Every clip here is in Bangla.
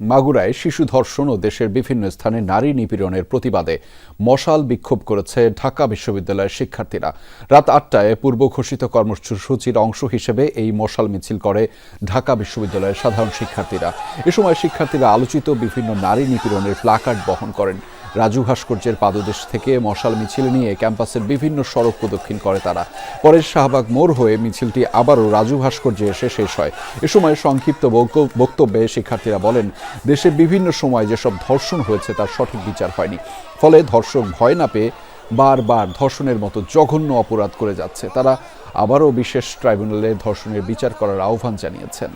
মাগুরায় শিশু ধর্ষণ ও দেশের বিভিন্ন স্থানে নারী নিপীড়নের প্রতিবাদে মশাল বিক্ষোভ করেছে ঢাকা বিশ্ববিদ্যালয়ের শিক্ষার্থীরা। রাত আটটায় পূর্ব ঘোষিত কর্মসূচির অংশ হিসেবে এই মশাল মিছিল করে ঢাকা বিশ্ববিদ্যালয়ের সাধারণ শিক্ষার্থীরা। এ সময় শিক্ষার্থীরা আলোচিত বিভিন্ন নারী নিপীড়নের প্লাকার্ড বহন করেন। রাজু ভাস্কর্যের পাদদেশ থেকে মশাল মিছিল নিয়ে ক্যাম্পাসের বিভিন্ন সড়ক প্রদক্ষিণ করে তারা। পরে শাহবাগ মোড় হয়ে মিছিলটি আবারও রাজু ভাস্কর্যে এসে শেষ হয়। এ সময় সংক্ষিপ্ত বক্তব্য- বক্তব্যে শিক্ষার্থীরা বলেন, দেশে বিভিন্ন সময় যেসব ধর্ষণ হয়েছে তার সঠিক বিচার হয়নি। ফলে ধর্ষক ভয় না পেয়ে বারবার ধর্ষণের মতো জঘন্য অপরাধ করে যাচ্ছে। তারা আবারও বিশেষ ট্রাইব্যুনালে ধর্ষণের বিচার করার আহ্বান জানিয়েছেন।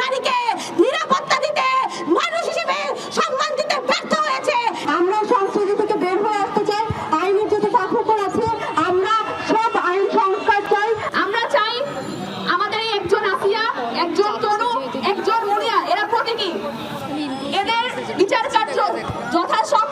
নারীকে নিরাপত্তা দিতে মানুষ হিসেবে সম্মান দিতে ব্যর্থ হয়েছে। আমরা সংস্কৃতি থেকে বের হয়ে আসতে চাই আইনের যত পার্থক্য আছে আমরা সব আইন সংস্কার চাই। আমরা চাই আমাদের একজন আসিয়া একজন তরুণ একজন মুনিয়া এরা প্রতীকী। এদের বিচার কার্য যথাসম্ভব